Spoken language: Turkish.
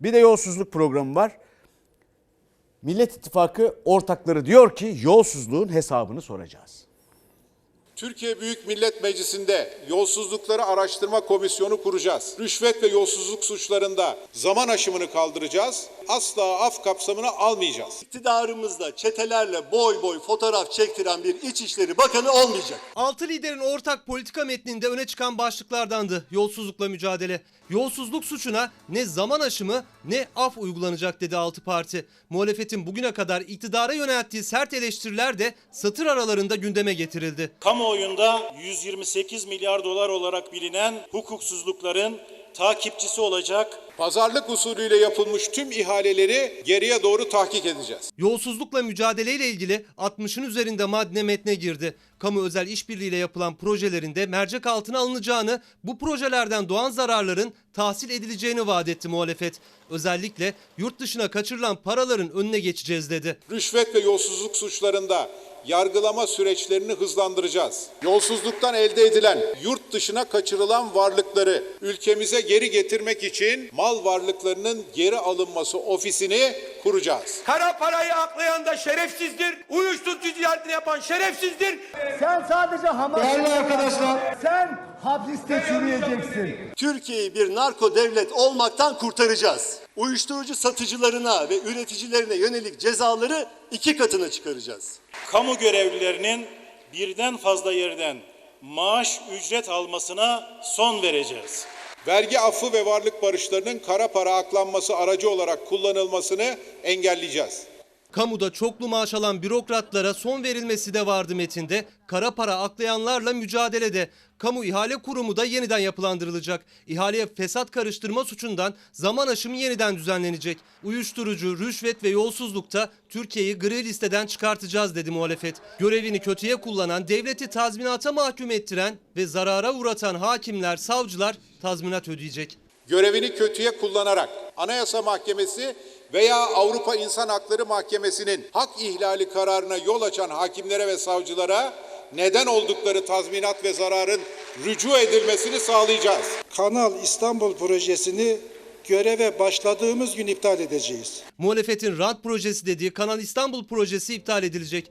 Bir de yolsuzluk programı var. Millet İttifakı ortakları diyor ki yolsuzluğun hesabını soracağız. Türkiye Büyük Millet Meclisi'nde yolsuzlukları araştırma komisyonu kuracağız. Rüşvet ve yolsuzluk suçlarında zaman aşımını kaldıracağız. Asla af kapsamına almayacağız. İktidarımızda çetelerle boy boy fotoğraf çektiren bir İçişleri Bakanı olmayacak. Altı liderin ortak politika metninde öne çıkan başlıklardandı yolsuzlukla mücadele. Yolsuzluk suçuna ne zaman aşımı ne af uygulanacak dedi altı parti. Muhalefetin bugüne kadar iktidara yönelttiği sert eleştiriler de satır aralarında gündeme getirildi. Kamuoyunda 128 milyar dolar olarak bilinen hukuksuzlukların takipçisi olacak Pazarlık usulüyle yapılmış tüm ihaleleri geriye doğru tahkik edeceğiz. Yolsuzlukla mücadeleyle ilgili 60'ın üzerinde madde metne girdi. Kamu özel işbirliğiyle yapılan projelerinde mercek altına alınacağını, bu projelerden doğan zararların tahsil edileceğini vaat etti muhalefet. Özellikle yurt dışına kaçırılan paraların önüne geçeceğiz dedi. Rüşvet ve yolsuzluk suçlarında yargılama süreçlerini hızlandıracağız. Yolsuzluktan elde edilen, yurt dışına kaçırılan varlıkları ülkemize geri getirmek için mal varlıklarının geri alınması ofisini kuracağız. Kara parayı aklayan da şerefsizdir. Uyuşturucu ticaretini yapan şerefsizdir. Sen sadece Hamas... Değerli arkadaşlar. Sen hapiste çürüyeceksin. Türkiye'yi bir narko devlet olmaktan kurtaracağız. Uyuşturucu satıcılarına ve üreticilerine yönelik cezaları iki katına çıkaracağız. kamu görevlilerinin birden fazla yerden maaş ücret almasına son vereceğiz. Vergi affı ve varlık barışlarının kara para aklanması aracı olarak kullanılmasını engelleyeceğiz. Kamuda çoklu maaş alan bürokratlara son verilmesi de vardı metinde. Kara para aklayanlarla mücadelede. Kamu İhale Kurumu da yeniden yapılandırılacak. İhaleye fesat karıştırma suçundan zaman aşımı yeniden düzenlenecek. Uyuşturucu, rüşvet ve yolsuzlukta Türkiye'yi gri listeden çıkartacağız dedi muhalefet. Görevini kötüye kullanan, devleti tazminata mahkum ettiren ve zarara uğratan hakimler, savcılar tazminat ödeyecek. Görevini kötüye kullanarak Anayasa Mahkemesi veya Avrupa İnsan Hakları Mahkemesi'nin hak ihlali kararına yol açan hakimlere ve savcılara neden oldukları tazminat ve zararın rücu edilmesini sağlayacağız. Kanal İstanbul projesini göreve başladığımız gün iptal edeceğiz. Muhalefetin rant projesi dediği Kanal İstanbul projesi iptal edilecek.